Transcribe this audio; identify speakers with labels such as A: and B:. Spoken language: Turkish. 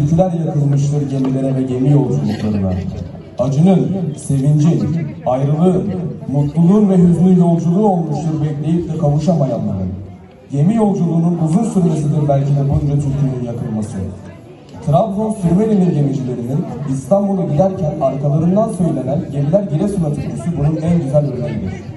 A: türküler yakılmıştır gemilere ve gemi yolculuklarına. Acının, sevincin, ayrılığın, mutluluğun ve hüznün yolculuğu olmuştur bekleyip de kavuşamayanların. Gemi yolculuğunun uzun sürmesidir belki de bunca türkünün yakılması. Trabzon Sürmeli'nin gemicilerinin İstanbul'a giderken arkalarından söylenen gemiler Giresun'a türküsü bunun en güzel örneğidir.